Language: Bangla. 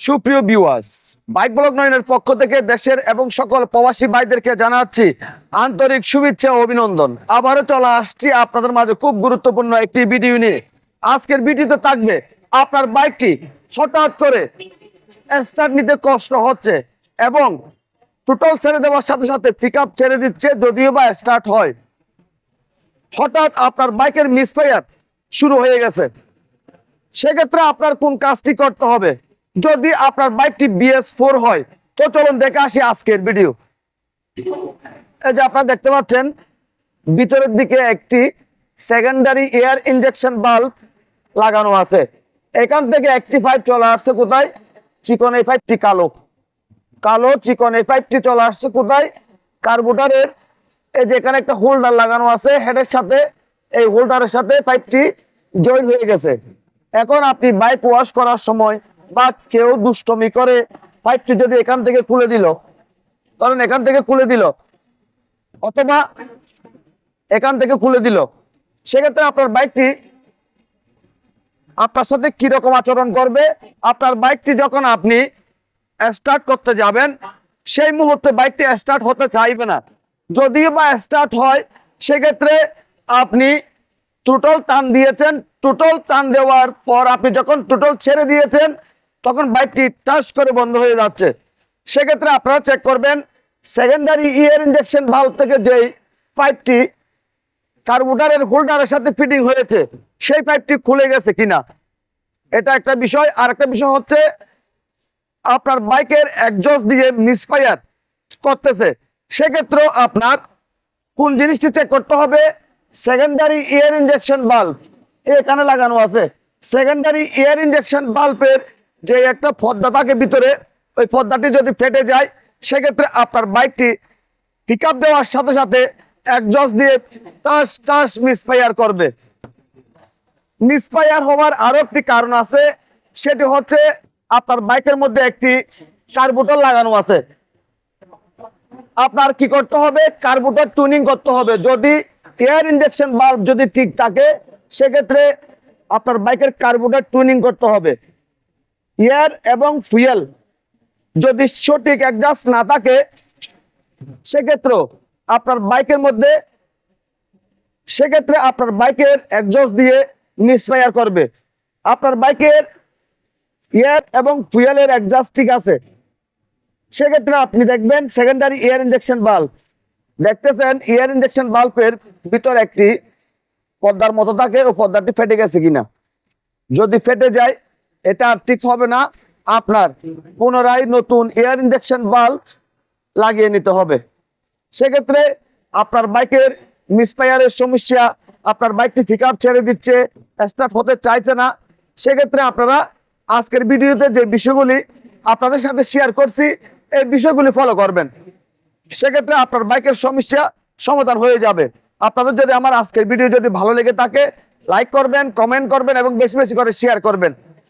সুপ্রিয় বিওয়াস বাইক ব্লগ নয়নের পক্ষ থেকে দেশের এবং সকল প্রবাসী ভাইদেরকে জানাচ্ছি আন্তরিক শুভেচ্ছা ও অভিনন্দন। আবারও চলে আসছি আপনাদের মাঝে খুব গুরুত্বপূর্ণ একটি ভিডিও নিয়ে। আজকের ভিডিওতে থাকবে আপনার বাইকটি হঠাৎ করে স্টার্ট নিতে কষ্ট হচ্ছে এবং টোটাল ছেড়ে দেওয়ার সাথে সাথে পিক ছেড়ে দিচ্ছে, যদিও বা স্টার্ট হয়। হঠাৎ আপনার বাইকের মিসফায়ার শুরু হয়ে গেছে। সেক্ষেত্রে আপনার কোন কাজটি করতে হবে? যদি আপনার বাইকটি বিএস ফোর হয়, তো চলুন দেখে আসি আজকের ভিডিও এই যে আপনারা দেখতে পাচ্ছেন, ভিতরের দিকে একটি সেকেন্ডারি এয়ার ইনজেকশন বাল্ব লাগানো আছে। এখান থেকে একটি ফাইভ চলে আসছে কোথায়? চিকন এই ফাইভটি কালো। কালো, চিকন এই ফাইভটি চলে আসছে কোথায়? কার্বোটারের এই যে এখানে একটা হোল্ডার লাগানো আছে হেডের সাথে। এই হোল্ডারের সাথে পাইপটি জয়েন হয়ে গেছে। এখন আপনি বাইক ওয়াশ করার সময় বা কেউ দুষ্টমি করে, পাইপটি যদি এখান থেকে খুলে দিল, ধরেন এখান থেকে খুলে দিল, অথবা এখান থেকে খুলে দিল, সেক্ষেত্রে আপনার বাইকটি আপনার সাথে কীরকম আচরণ করবে? আপনার বাইকটি যখন আপনি স্টার্ট করতে যাবেন, সেই মুহূর্তে বাইকটি স্টার্ট হতে চাইবে না। যদিও বা স্টার্ট হয়, সেক্ষেত্রে আপনি টোটাল টান দিয়েছেন। টোটাল টান দেওয়ার পর আপনি যখন টোটাল ছেড়ে দিয়েছেন তখন বাইকটি টাচ করে বন্ধ হয়ে যাচ্ছে। সেক্ষেত্রে আপনারা চেক করবেন সেকেন্ডারি ইয়ার ইঞ্জেকশন ভাল্ব থেকে যেই পাইপটি কার্বোটারের হোল্ডারের সাথে ফিটিং হয়েছে, সেই পাইপটি খুলে গেছে কিনা। এটা একটা বিষয়। আর একটা বিষয় হচ্ছে, আপনার বাইকের একজস্ট দিয়ে মিসফায়ার করতেছে। সেক্ষেত্রেও আপনার কোন জিনিসটি চেক করতে হবে? সেকেন্ডারি এয়ার ইঞ্জেকশন বাল্ব এখানে লাগানো আছে। সেকেন্ডারি এয়ার ইঞ্জেকশন বাল্বের যে একটা পর্দা থাকে ভিতরে, ওই পর্দাটি যদি ফেটে যায়, সেক্ষেত্রে আপনার বাইকটি পিক দেওয়ার সাথে সাথে একজস্ট দিয়ে টাস টাস মিসফায়ার করবে। মিসফায়ার হওয়ার আরও একটি কারণ আছে, সেটি হচ্ছে আপনার বাইকের মধ্যে একটি কার্বুটার লাগানো আছে। আপনার কি করতে হবে? কার্বুটার টুনিং করতে হবে। যদি এয়ার ইনজেকশন বাল্ব যদি ঠিক থাকে, সেক্ষেত্রে আপনার বাইকের কার্বুটার টুনিং করতে হবে। এয়ার এবং ফুয়েল। যদি সঠিক অ্যাডজাস্ট না থাকে, সেক্ষেত্রেও আপনার বাইকের মধ্যে, সেক্ষেত্রে আপনার বাইকের একজস্ট দিয়ে মিসফায়ার করবে। আপনার বাইকের এয়ার এবং ফুয়েলের অ্যাডজাস্ট ঠিক আছে। সেক্ষেত্রে আপনি দেখবেন সেকেন্ডারি এয়ার ইনজেকশন বাল্ব দেখতেছেন এয়ার ইনজেকশন বাল্বের ভিতর একটি পর্দার মতো থাকে, ও পর্দাটি ফেটে গেছে কিনা। যদি ফেটে যায় এটা আর ঠিক হবে না। আপনার পুনরায় নতুন এয়ার ইনজেকশন বাল্ব লাগিয়ে নিতে হবে। সেক্ষেত্রে আপনার বাইকের মিসফায়ারের সমস্যা, আপনার বাইকটি পিক আপ ছেড়ে দিচ্ছে স্টার্ট হতে চাইছে না। সেক্ষেত্রে আপনারা আজকের ভিডিওতে যে বিষয়গুলি আপনাদের সাথে শেয়ার করছি, এই বিষয়গুলি ফলো করবেন। সেক্ষেত্রে আপনার বাইকের সমস্যা সমাধান হয়ে যাবে। আপনাদের যদি আমার আজকের ভিডিও যদি ভালো লেগে থাকে লাইক করবেন কমেন্ট করবেন এবং বেশি বেশি করে শেয়ার করবেন।